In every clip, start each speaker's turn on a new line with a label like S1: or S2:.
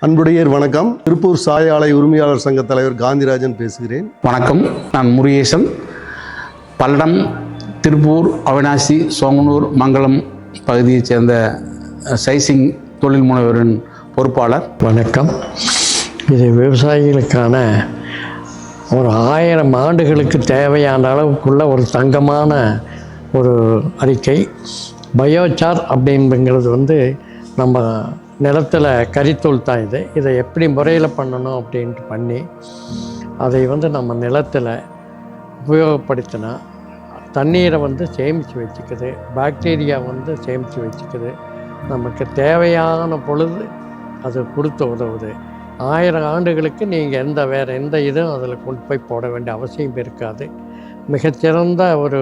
S1: அன்புடையர் வணக்கம். திருப்பூர் சாய ஆலை உரிமையாளர் சங்க தலைவர் காந்திராஜன் பேசுகிறேன்.
S2: வணக்கம். நான் முருகேசன். பல்லடம் திருப்பூர் அவினாசி சோமனூர் மங்களம் பகுதியைச் சேர்ந்த சைசிங் தொழில் முனைவரின் பொறுப்பாளர்.
S3: வணக்கம். இது விவசாயிகளுக்கான ஒரு ஆயிரம் ஆண்டுகளுக்கு தேவையான அளவுக்குள்ள ஒரு தங்கமான ஒரு அறிக்கை. பயோசார் அப்படிங்கிறது வந்து நம்ம நிலத்தில் கரித்தூள் தான் இது. இதை எப்படி முறையில் பண்ணணும் அப்படின்ட்டு பண்ணி அதை வந்து நம்ம நிலத்தில் உபயோகப்படுத்தினா தண்ணீரை வந்து சேமித்து வச்சுக்குது பாக்டீரியா வந்து சேமித்து வச்சுக்குது. நமக்கு தேவையான பொழுது அது கொடுத்து உதவுது. ஆயிரம் ஆண்டுகளுக்கு நீங்கள் எந்த வேறு எந்த இதுவும் அதில் கொண்டு போய் போட வேண்டிய அவசியம் இருக்காது. மிகச்சிறந்த ஒரு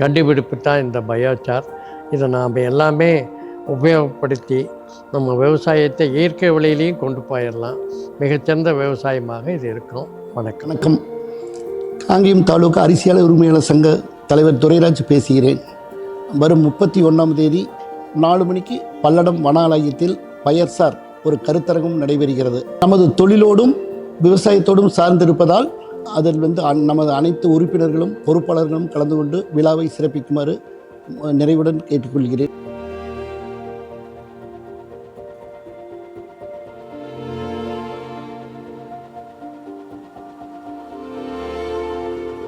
S3: கண்டுபிடிப்பு தான் இந்த பயோச்சார் இதை நாம் எல்லாமே உபயோகப்படுத்தி நம்ம விவசாயத்தை இயற்கை விலையிலையும் கொண்டு போயிடலாம். மிகச்சிறந்த விவசாயமாக இது இருக்கும். வணக்கம்.
S4: வணக்கம். காங்கேயம் தாலுகா அரிசியாளர் உரிமையாளர் சங்க தலைவர் துரைராஜ் பேசுகிறேன். வரும் முப்பத்தி ஒன்றாம் தேதி நாலு மணிக்கு பல்லடம் வனாலயத்தில் பயர்சார் ஒரு கருத்தரங்கம் நடைபெறுகிறது. நமது தொழிலோடும் விவசாயத்தோடும் சார்ந்திருப்பதால் அதில் வந்து நமது அனைத்து உறுப்பினர்களும் பொறுப்பாளர்களும் கலந்து கொண்டு விழாவை சிறப்பிக்குமாறு நிறைவுடன் கேட்டுக்கொள்கிறேன்.